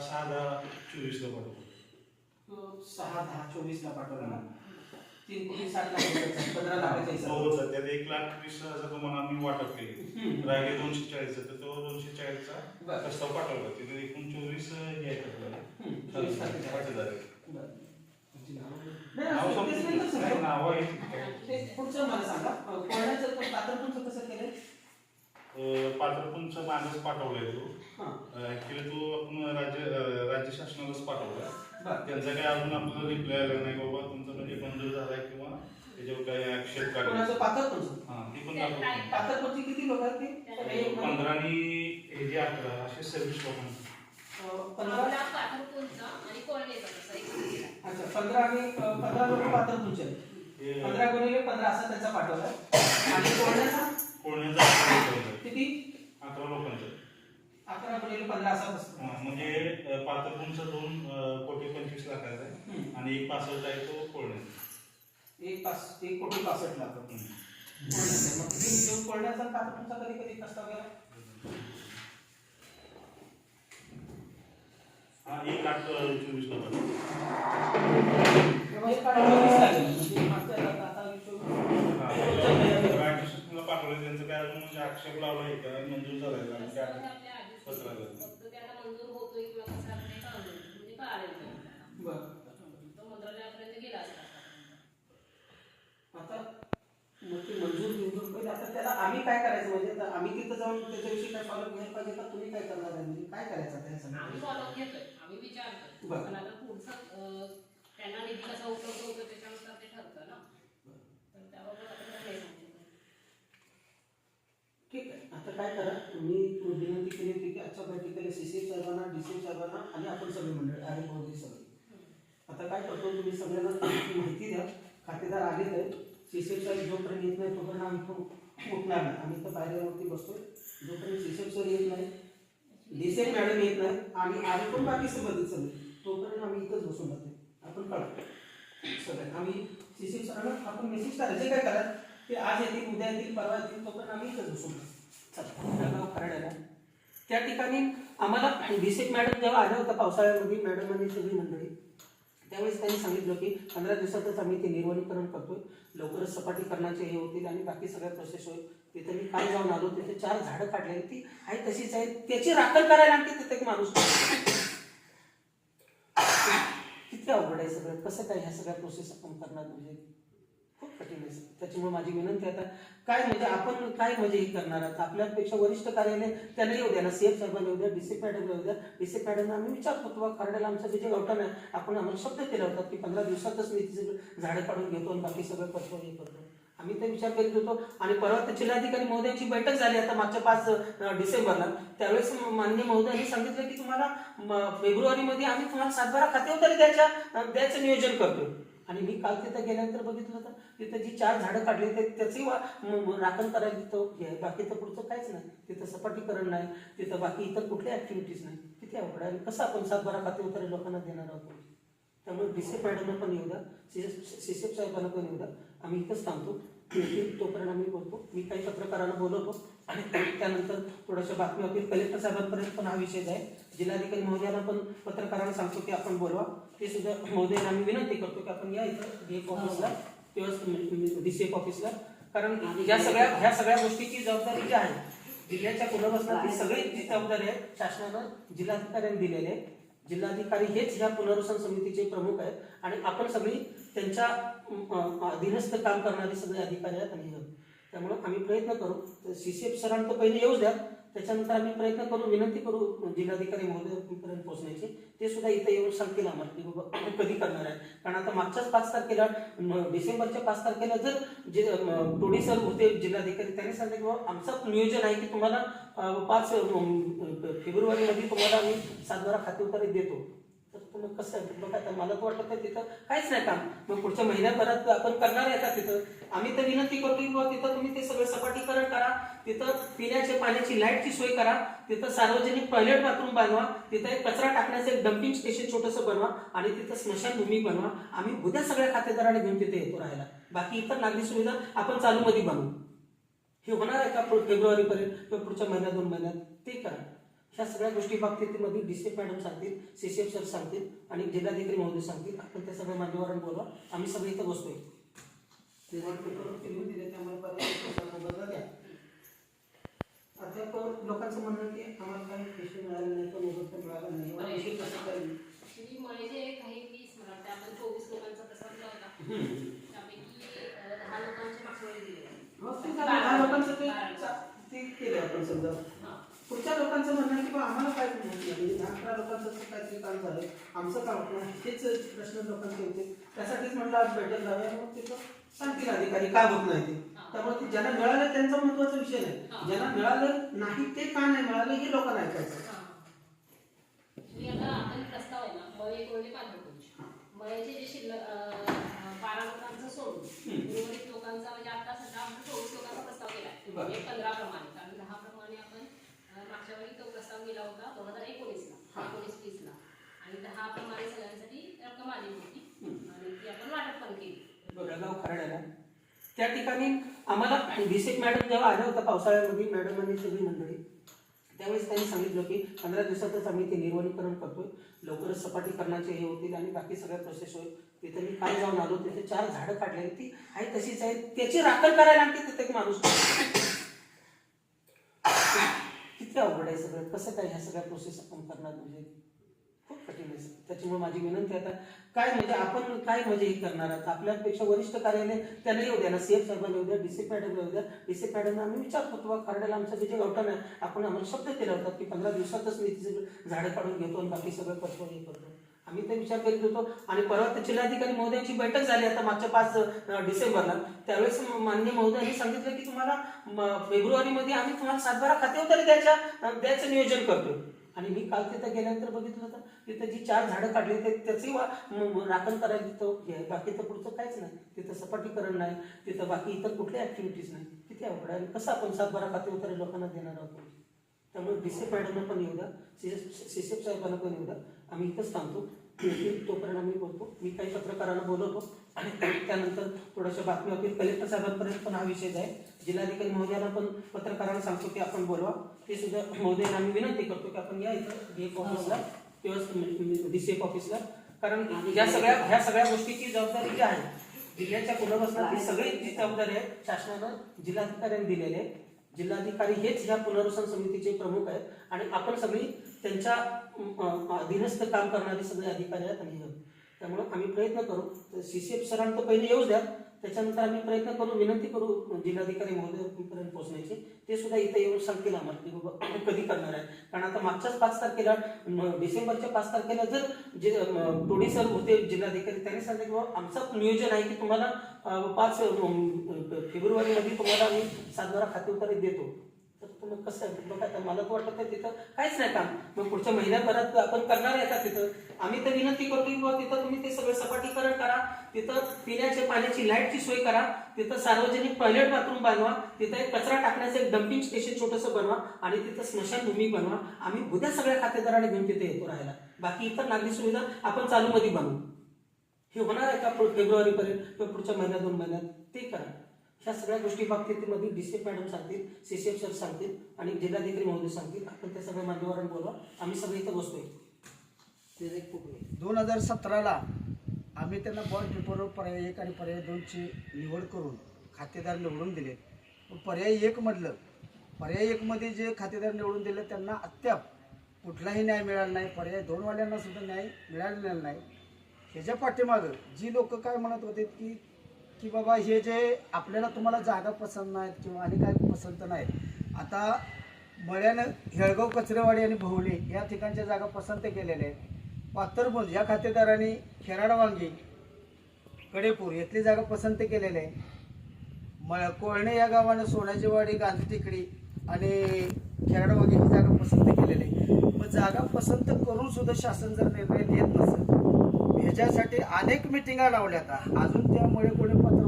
सहा दहा चोवीसला पाठवला तो सहा दहा चोवीसला पाठवला ना. तीन लाख पंधरा हो, त्यात एक लाख वीस हजार तुम्हाला आम्ही वाटप केले. राहिले दोनशे चाळीस तर तो दोनशे चाळीसचा प्रस्ताव पाठवला. तिथे एकूण चोवीस घ्यायचं आपल्याला. पाच हजार. नाव? पुढचं मला सांगा. अं, कोणाचं तर पात्रपूरचं कसं माणूस पाठवलाय तो. ऍक्च्युली तो आपण राज्य अं, राज्य शासनालाच पाठवला बरं त्यांचा काय अजून आपल्याला रिप्लाय आला नाही बाबा तुमचं म्हणजे मंजूर झालाय किंवा त्याच्यावर काय आक्षेप काढला? कोणाचं हा ती पण दाखवतो. पात्रपूरची किती लोक आहेत ते? एक पंधरा आणि हे जे अकरा असे सव्वीस लोकांचे अं, पंधरा? आणि एक. अच्छा पंधरा आणि अं, पंधरा लोक आहेत. हे पंधरा गुणिले पंधरा असा त्यांचा पाठवला आणि कोणाचा? कोण्याचा अकरा. किती? अकरा लोकांचा. अकरा गुणिले पंधरा असा बसतो. म्हणजे अं, पात्रपूरचा दोन कोटी पंचवीस लाखाचा आहे. आणि एक पासष्ट आहे तो कोळण्याचा एक पास एक कोटी पासष्ट लाख? मग आणि पात्रपूरचा कधी कधी प्रस्ताव गेला हा एक आठ चोवीस लागेल. म्हणजे राज्यशासनाला पाठवलं त्यांचं काय अजून म्हणजे आक्षेप लावला आहे का? मंजूर झालाय फक्त त्याला मंजूर होतोय किंवा कसा नाही कळलं. म्हणजे कळालेलं. बरं. तो मंत्रालयापर्यंत गेला असता. आता मग ते मंजूर पहिले आता त्याला आम्ही काय करायचं? म्हणजे आम्ही तिथं जाऊन त्याच्याविषयी काय फॉलो घ्यायला पाहिजे का? तुम्ही काय करणार आहे? म्हणजे काय करायचं आता या आम्ही सगळ्या फॉलो घेतोय. आम्ही विचारतोय. बरं. पण आता पुढचं त्यांना निधी कसा उपलब्ध होतो त्याच्यानुसार ते ठरतं ना तर त्याबाबत आपण काही सांगू शकत नाही. ठीक आहे आता काय करा मी विनंती केली होती की आजच्या बैठकीला सी सी साहेबांना डी सी साहेबांना आणि आपण सगळे मंडळ आरे मोदी सगळे. आता काय करतो तुम्ही सगळ्यांना माहिती द्या. खातेदार आलेत आहे सी सी साहेब जोपर्यंत येत नाही तोपर्यंत आम्ही उठणार नाही. आम्ही तर पायऱ्यावरती बसतोय. जोपर्यंत सी सी सर येत नाही डी सी मॅडम येत नाही आणि आम्ही पण बाकी संबंधित सगळे. तोपर्यंत आम्ही इथंच बसून राहतो आपण कळतो सगळ्यात आम्ही सी सी सरांना आपण मेसेज करायचे. काय करा ते आज येतील उद्या येतील परवा येतील तोपर्यंत आम्ही इथंच बसून राहतो चला त्या ठिकाणी आम्हाला भिसेक मॅडम जेव्हा आल्या होत्या पावसाळ्यामध्ये मॅडम आणि सगळी मंडळी त्यावेळेस त्यांनी सांगितलं की पंधरा दिवसातच आम्ही ते निर्वलीकरण करतोय. लवकरच सपाटीकरणाचे हे होतील आणि बाकी सगळ्या प्रोसेस होईल. तिथे मी काल जाऊन आलो तिथे चार झाडं काढले ती आहे तशीच आहे. त्याची राखण करायला आणखी तिथे एक माणूस किती अवघड आहे सगळं. कसं काय ह्या सगळ्या प्रोसेस आपण करणार म्हणजे? खूप कठीण आहे. त्याच्यामुळे माझी विनंती आता काय म्हणजे आपण काय म्हणजे हे करणार आहात? आपल्यापेक्षा वरिष्ठ कार्यालय त्यांना येऊ द्या ना. सीएफ साहेबांना येऊ द्या डीसी मॅडम येऊ द्या. डीसी मॅडमना आम्ही विचारतो की बा खरड्याला आमचं जे गावठाण आहे आपण आम्हाला शब्द केला होता की पंधरा दिवसातच मी तिचे झाडं काढून घेतो आणि बाकी सगळं पत्र हे करतो. आम्ही ते विचार करीत होतो. आणि परवा तर जिल्हाधिकारी महोदयांची बैठक झाली आता मागच्या पाच डिसेंबरला. त्यावेळेस मान्य महोदयांनी सांगितलं की तुम्हाला फेब्रुवारीमध्ये आम्ही तुम्हाला सातबारा खाते उतारे द्यायच्या द्यायचं नियोजन करतो आणि मी काल तिथं गेल्यानंतर बघितलं तर तिथं जी चार झाडं काढली ते त्याचंही वा- राखण करायला तिथं हे बाकी तर पुढचं काहीच नाही. तिथं सपाटीकरण नाही. तिथं बाकी इतर कुठल्या ऍक्टिव्हिटीज नाही. किती अवघड आहे. कसं आपण सातबारा खाते उतर लोकांना देणार आहोत? त्यामुळे डी सी मॅडमला पण येऊ द्या. सीसीएफ साहेबांना पण येऊ द्या. आम्ही इथंच थांबतो. तोपर्यंत आम्ही बोलतो. मी काही पत्रकारांना बोलवतो. आणि त्यानंतर थोड्याशा बातम्या होतील. कलेक्टर साहेबांपर्यंत पण हा विषय जाईल. जिल्हाधिकारी महोदयाला पण पत्रकारांना सांगतो की आपण बोलवा. ते सुद्धा महोदयांना आम्ही विनंती करतो की आपण या इथं डी एफ ऑफिसला किंवा डीसीएफ सी एफ ऑफिसला कारण या सगळ्या ह्या सगळ्या गोष्टीची जबाबदारी जी आहे जिल्ह्याच्या पुनर्वसनाची सगळी जी जबाबदारी आहे शासनानं जिल्हाधिकाऱ्यांनी दिलेली आहे. जिल्हाधिकारी हेच ह्या पुनर्वसन समितीचे प्रमुख आहेत. आणि आपण सगळी त्यांच्या अधीनस्थ काम करणारे सगळे अधिकारी आहेत आणि त्यामुळे आम्ही प्रयत्न करू. सीसीएफ सी सरांना पहिले येऊच द्या. त्याच्यानंतर आम्ही प्रयत्न करू विनंती करू जिल्हाधिकारी महोदयपर्यंत पोहोचण्याची. ते सुद्धा इथे येऊन सांगतील आम्हाला की बाबा कधी करणार आहे. कारण आता मागच्याच पाच तारखेला डिसेंबरच्या पाच तारखेला जर जे टोडी सर होते जिल्हाधिकारी त्यांनी सांगितलं की बाबा आमचं नियोजन आहे की तुम्हाला पाच फेब्रुवारीमध्ये तुम्हाला आम्ही सातबारा खाते उतारी देतो. तर तुम्ही कसं आहे? बघा आता मला तर वाटलं तर तिथं काहीच नाही काम. मग पुढच्या महिन्याभरात आपण करणार आहे का तिथं. आम्ही तर विनंती करतो की बाबा तिथं तुम्ही ते सगळं सपाटीकरण करा. तिथं पिण्याच्या पाण्याची लाईटची सोय करा. तिथं सार्वजनिक टॉयलेट बाथरूम बनवा. तिथं एक कचरा टाकण्याचं एक डम्पिंग स्टेशन छोटंसं बनवा आणि तिथं स्मशानभूमी बनवा. आम्ही उद्या सगळ्या खातेदारांनी घेऊन तिथे येतो राहायला. बाकी इतर नागरी सुविधा आपण चालूमध्ये बनवू. हे होणार आहे का फेब्रुवारीपर्यंत किंवा पुढच्या महिन्यात दोन महिन्यात? ते करा. ह्या सगळ्या गोष्टी बाबतीमध्ये डी सी मॅडम सांगतील सी सी एफ सर सांगतील आणि जिल्हाधिकारी महोदय सांगतील. आपण त्या सगळ्या मान्यवरांना बोलवा. आम्ही सगळे इथं बसतोय. ते आता लोकांचं म्हणणं की आम्हाला काही पैसे मिळाले नाही तर मोबदला मिळाला नाही. विषय कसा म्हणजे काही वीस मला वाटतं आपण चोवीस लोकांचा होता. त्यापैकी दहा लोकांचे दिले. मग ते दहा लोकांचं ते ते केलं आपण समजा. पुढच्या लोकांचं म्हणणं की बा आम्हाला काय माहिती नाही म्हणजे दहा अकरा लोकांचं काहीतरी काम झालं आमचं काम होत. हेच प्रश्न लोकांचे होते. त्यासाठीच म्हटलं आज बैठक जाऊया मग तिथं सांगतील अधिकारी का होत नाही ते. त्यामुळे ज्यांना मिळालं त्यांचा महत्त्वाचा विषय नाही. ज्यांना मिळालं नाही ते का नाही मिळालं हे लोकांना ऐकायचं प्रस्ताव आहे ना पांढरपूरचे मळ्याचे जे शिल्लक बारा लोकांचं सोडून. उर्वरित लोकांचा म्हणजे आता सध्या आपण चोवीस लोकांचा प्रस्ताव केला पंधरा प्रमाणे आपण अं, मागच्या वेळी तो प्रस्ताव केला होता दोन हजार एकोणीसला हा. एकोणीस वीसला आणि दहा प्रमाणे सगळ्यांसाठी रक्कम आली होती हम्म. आणि ती आपण वाटप पण केली बडगाव खराड्याला त्या ठिकाणी आम्हाला डिसेक मॅडम जेव्हा आल्या होत्या पावसाळ्यामध्ये मॅडम आणि सगळी मंडळी त्यावेळेस त्यांनी सांगितलं की पंधरा दिवसातच आम्ही ते निर्वलीकरण करतोय. लवकरच सपाटीकरणाचे हे होतील आणि बाकी सगळ्या प्रोसेस होईल. तिथे मी काल जाऊन आलो तिथे चार झाडं काढलेली ती आहे तशीच आहे. त्याची राखण करायला आणखी तिथे एक माणूस किती अवघड आहे सगळं. कसं काय ह्या सगळ्या प्रोसेस आपण करणार म्हणजे? खूप कठीण आहे. त्याच्यामुळे माझी विनंती आता काय म्हणजे आपण काय म्हणजे हे करणार? आहात आपल्यापेक्षा वरिष्ठ कार्यालय त्यांना येऊ द्या ना. सीएफ साहेबांना येऊ द्या डीसी मॅडमला येऊ द्या. डीसी मॅडमला आम्ही विचारतो किंवा खरड्याला आमचा जे जे गावठाण आहे आपण आम्हाला शब्द केला होता की पंधरा दिवसातच मी तिचे झाडं काढून घेतो आणि बाकी सगळं कसं हे करतो. आम्ही ते विचार करीत होतो. आणि परवा ते जिल्हाधिकारी महोदयांची बैठक झाली आता मागच्या पाच डिसेंबरला. त्यावेळेस मान्य महोदयांनी सांगितलं की तुम्हाला फेब्रुवारीमध्ये आम्ही तुम्हाला सातबारा खाते उतारे द्यायच्या द्यायचं नियोजन करतो आणि मी काल तिथं गेल्यानंतर बघितलं तर तिथं जी चार झाडं काढली ते त्याचंही वा- राखण करायला तिथं बाकी तर पुढचं काहीच नाही. तिथं सपाटीकरण नाही तिथं बाकी इतर कुठल्या ऍक्टिव्हिटीज नाही. किती अवघड आहे. कसं आपण सातबारा खाते उतारे लोकांना देणार आहोत त्यामुळे डीसी मॅडमना पण येऊ द्या सी सी साहेबांना पण येऊ द्या. आम्ही इथंच थांबतो. तोपर्यंत आम्ही बोलतो. मी काही पत्रकारांना बोलवतो. आणि त्यानंतर थोड्याशा बातम्या होतील कलेक्टर साहेबांपर्यंत पण हा विषय जाईल. जिल्हाधिकारी महोदयाला पण पत्रकारांना सांगतो की आपण बोलवा. ते सुद्धा महोदयांना आम्ही विनंती करतो की आपण या इथं डी एफ ऑफिसला किंवा डी सी एफ ऑफिसला कारण या सगळ्या ह्या सगळ्या गोष्टीची जबाबदारी जी आहे जिल्ह्याच्या पुनर्वसनात ही सगळी जी जबाबदारी आहे शासनानं जिल्हाधिकाऱ्यांनी दिलेली आहे. जिल्हाधिकारी हेच ह्या पुनर्वसन समितीचे प्रमुख आहेत आणि आपण सगळी त्यांच्या अधीनस्थ काम करणारे सगळे अधिकारी आहेत आणि. त्यामुळे आम्ही प्रयत्न करू. सी सी एफ सरांना तर पहिले येऊच द्या. त्याच्यानंतर आम्ही प्रयत्न करू विनंती करू जिल्हाधिकारी महोदयपर्यंत पोहोचण्याची. ते सुद्धा इथे येऊन सांगतील आम्हाला की बाबा कधी करणार आहे? कारण आता मागच्याच पाच तारखेला डिसेंबरच्या पाच तारखेला जर जे टोडी सर होते जिल्हाधिकारी त्यांनी सांगितलं की बाबा आमचं नियोजन आहे की तुम्हाला पाच फेब्रुवारीमध्ये तुम्हाला आम्ही सातबारा खाते उतारे देतो. तर तुम्ही कसं आहे? बघा तर मला तर वाटलं तर तिथं काहीच नाही काम. मग पुढच्या महिन्याभरात आपण करणार आहे का तिथं? आम्ही तर विनंती करतो की बाबा तिथं तुम्ही ते सगळं सपाटीकरण करा. तिथं पिण्याच्या पाण्याची लाईटची सोय करा. तिथं सार्वजनिक टॉयलेट बाथरूम बनवा. तिथं एक कचरा टाकण्याचं एक डम्पिंग स्टेशन छोटंसं बनवा आणि तिथं स्मशानभूमी बनवा. आम्ही उद्या सगळ्या खातेदारांनी घेऊन तिथे येतो राहायला. बाकी इतर नागरी सुविधा आपण चालूमध्ये बनवू. हे होणार आहे का फेब्रुवारीपर्यंत किंवा पुढच्या महिन्यात दोन महिन्यात? ते करा. ह्या सगळ्या गोष्टी बाबतीमध्ये डी सी मॅडम सांगतील सी सी एफ सर सांगतील आणि जिल्हाधिकारी महोदय सांगतील. आपण त्या सगळ्या मान्यवरांना बोलवा. आम्ही सगळे इथं बसतोय. ते दोन हजार सतराला आम्ही त्यांना बॉन्ड पेपरवर पर्याय एक आणि पर्याय दोनची निवड करून खातेदार निवडून दिले. पण पर्याय एकमधलं पर्याय एकमध्ये जे खातेदार निवडून दिले त्यांना अद्याप कुठलाही न्याय मिळाला नाही. पर्याय दोनवाल्यांना सुद्धा न्याय मिळालेला नाही. ह्याच्या पाठीमागं जी लोक काय म्हणत होते की की बाबा हे जे आपल्याला तुम्हाला जागा पसंत नाहीत किंवा आणि काय पसंत नाहीत. आता मळ्यानं हेळगाव कचरेवाडी आणि भवली या ठिकाणच्या जागा पसंत केलेल्या आहेत. पाथरबोल या खातेदारांनी खेराडवांगी कडेपूर येथली जागा पसंत केलेल्या आहे म कोळणे या गावानं सोन्याचीवाडी गांधी टेकडी आणि खेराडा वांगी ही जागा पसंत केलेली आहे मग जागा पसंत करून सुद्धा शासन जर निर्णय घेत नसेल त्याच्यासाठी अनेक मिटिंगा लावल्या आता अजून त्यामुळे कोणी पत्र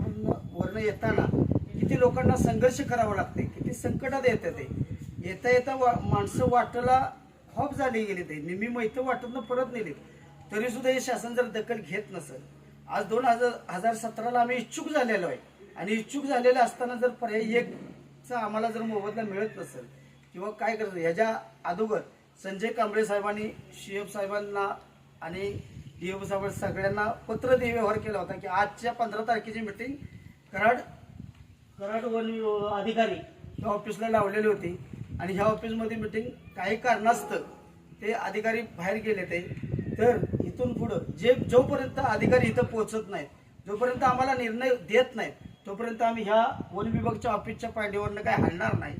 वर्ण येताना किती लोकांना संघर्ष करावा लागते किती संकटात येतं ते. येता येता वा माणसं वाटेला हॉप झाली गेली ते. निम्मी मैत्र वाटतनं परत नेली. तरी सुद्धा हे शासन जर दखल घेत नसेल आज दोन हजार हजार सतराला आम्ही इच्छुक झालेलो आहे. आणि इच्छुक झालेले असताना जर पर्याय एकचा आम्हाला जर मोबदला मिळत नसेल किंवा काय करत ह्याच्या अगोदर संजय कांबळे साहेबांनी शिएफ साहेबांना आणि डीएफ साहेब सगळ्यांना पत्र दे व्यवहार केला होता की आजच्या पंधरा तारखेची मिटिंग कराड कराड वन अधिकारी ह्या ऑफिसला लावलेली होती. आणि ह्या ऑफिसमध्ये मिटिंग काही कारणास्तव ते अधिकारी बाहेर गेले ते. तर इथून पुढं जे जोपर्यंत अधिकारी इथं पोहोचत नाहीत जोपर्यंत आम्हाला निर्णय देत नाहीत तोपर्यंत आम्ही ह्या वन विभागच्या ऑफिसच्या पायरीवरनं काय हलणार नाही.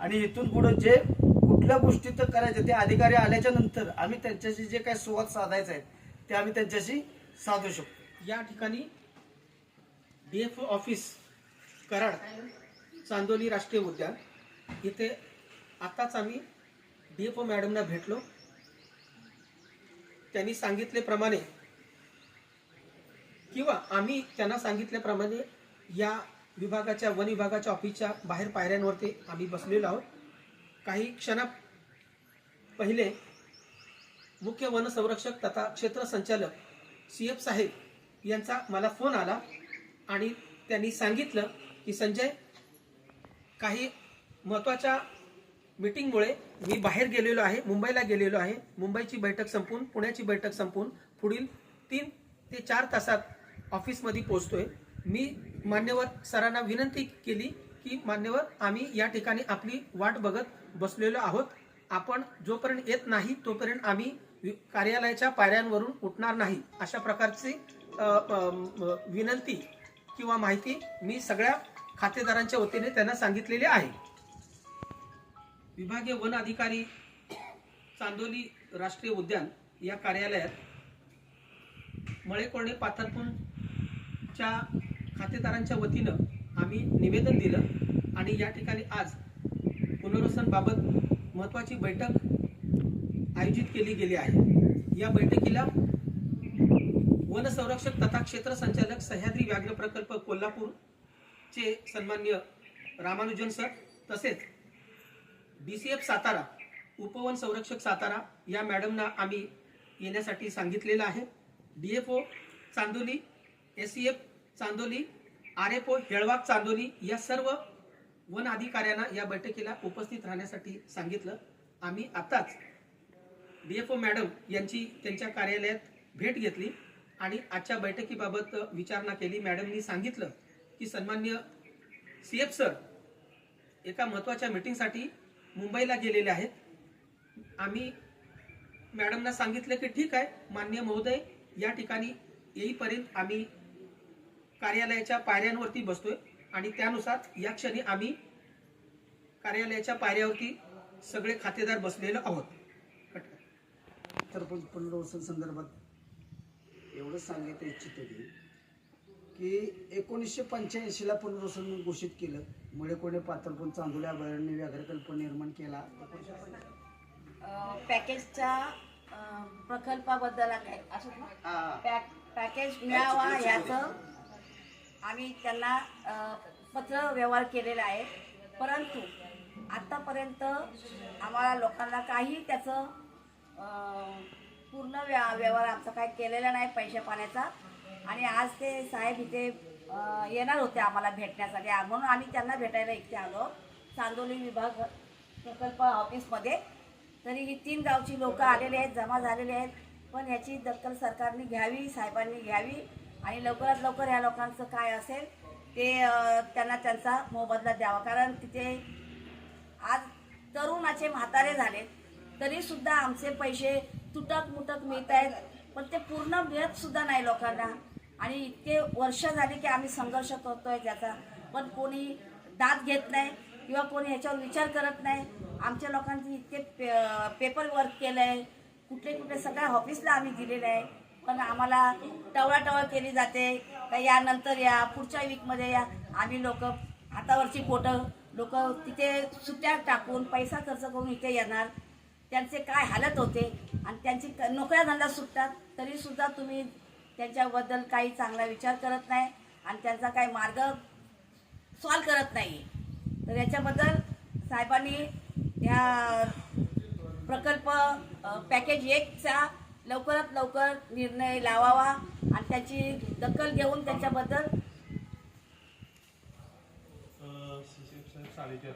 आणि इथून पुढं जे कुठल्या गोष्टी तर करायच्या ते अधिकारी आल्याच्यानंतर आम्ही त्यांच्याशी जे काही संवाद साधायचा आहे ते आम्ही त्यांच्याशी साधू शकतो. या ठिकाणी D F office Karad Chandoli राष्ट्रीय उद्यान. इथे आताच आम्ही डी एफ ओ मॅडमना भेटलो. त्यांनी सांगितल्याप्रमाणे किंवा आम्ही त्यांना सांगितल्याप्रमाणे या विभागाच्या वन विभागाच्या ऑफिसच्या बाहेर पायऱ्यांवरती आम्ही बसलेलो आहोत. काही क्षणा पहिले मुख्य वनसंरक्षक तथा क्षेत्र संचालक सी एफ साहेब यांचा मला फोन आला आणि त्यांनी सांगितलं की संजय काही महत्त्वाच्या मीटिंगमुळे मी बाहेर गेलेलो आहे मुंबईला गेलेलो आहे. मुंबईची बैठक संपून पुण्याची बैठक संपून पुढील तीन ते चार तासात ऑफिसमध्ये पोचतोय मी मान्यवर सरांना विनंती केली की मान्यवर आम्ही या ठिकाणी आपली वाट बघत बसलेलो आहोत. आपण जोपर्यंत येत नाही तोपर्यंत आम्ही कार्यालयाच्या पायऱ्यांवरून उठणार नाही. अशा प्रकारची विनंती किंवा माहिती मी सगळ्या खातेदारांच्या वतीने त्यांना सांगितलेली आहे. विभागीय वन अधिकारी चांदोली राष्ट्रीय उद्यान या कार्यालयात मळेकोळणे पाथरपूरच्या खातेदारांच्या वतीनं आम्ही निवेदन दिलं आणि या ठिकाणी आज पुनर्वसनबाबत महत्त्वाची बैठक आयोजित केली गेली आहे. या बैठकीला वन संरक्षक तथा क्षेत्र संचालक सह्याद्री व्याघ्र प्रकल्प कोल्हापूरचे सन्मान्य रामानुजन सर तसेच डी सी एफ सातारा उपवन संरक्षक सातारा या मॅडमना आम्ही येण्यासाठी सांगितलेलं आहे. D F O Chandoli S C F Chandoli R F O Helwak Chandoli या सर्व वन अधिकाऱ्यांना या बैठकीला उपस्थित राहण्यासाठी सांगितलं. आम्ही आताच डी एफ ओ मॅडम यांची त्यांच्या कार्यालयात भेट घेतली आणि आजच्या बैठकीबाबत विचारणा केली. मॅडमनी सांगितलं की सन्मान्य सी एफ सर एका महत्त्वाच्या मीटिंगसाठी मुंबईला गेलेले आहेत. आम्ही मॅडमना सांगितलं की ठीक आहे मान्य महोदय या ठिकाणी येईपर्यंत आम्ही कार्यालयाच्या पायऱ्यांवरती बसतोय. आणि त्यानुसार या क्षणी आम्ही कार्यालयाच्या पायऱ्यावरती सगळे खातेदार बसलेलो आहोत. पण पुनर्वसन संदर्भात एवढंच सांगायचं इच्छित होते की एकोणीसशे पंच्याऐंशीला पुनर्वसन घोषित केलं. मुळे कोणी पात्रपण चांदोल्या अभयारण्य व्याघ्रकल्प निर्माण केला. अ, पॅकेजच्या प्रकल्पाबद्दल काय असं? पॅकेज मिळावा याचं आम्ही त्यांना पत्र व्यवहार केलेला आहे. परंतु आत्तापर्यंत आम्हाला लोकांना काही त्याचं पूर्ण व्या व्यवहार आमचा काय केलेला नाही पैशा पाण्याचा. आणि आज ते साहेब इथे येणार होते आम्हाला भेटण्यासाठी. म्हणून आम्ही त्यांना भेटायला इथे आलो. चांदोली विभाग प्रकल्प ऑफिसमध्ये. तरी ही तीन गावची लोकं आलेली आहेत जमा झालेले आहेत. पण याची दखल सरकारने घ्यावी साहेबांनी घ्यावी. आणि लवकरात लवकर ह्या लोकांचं काय असेल ते त्यांना त्यांचा मोबदला द्यावा. कारण तिथे आज तरुणाचे म्हातारे झाले तरीसुद्धा आमचे पैसे तुटक मुटक मिळत आहेत. पण ते पूर्ण मिळतसुद्धा नाही लोकांना. आणि इतके वर्ष झाले की आम्ही संघर्ष करतो आहे त्याचा. पण कोणी दाद घेत नाही किंवा कोणी ह्याच्यावर विचार करत नाही. आमच्या लोकांचे इतके पे पेपर वर्क केलं आहे कुठले कुठले सगळ्या ऑफिसला आम्ही दिलेलं आहे. पण आम्हाला टवळाटवळ केली जाते. का यानंतर या पुढच्या वीकमध्ये या आम्ही लोक हातावरची पोटं लोक तिथे सुट्ट्या टाकून पैसा खर्च करून इथे येणार. त्यांचे काय हालत होते आणि त्यांची नोकऱ्या धंदा सुटतात तरीसुद्धा तुम्ही त्यांच्याबद्दल काही चांगला विचार करत नाही आणि त्यांचा काही मार्ग सॉल्व करत नाही तर याच्याबद्दल साहेबांनी या प्रकल्प पॅकेज एकचा लवकरात लवकर निर्णय लावावा आणि त्याची दखल घेऊन त्याच्याबद्दल साडेचार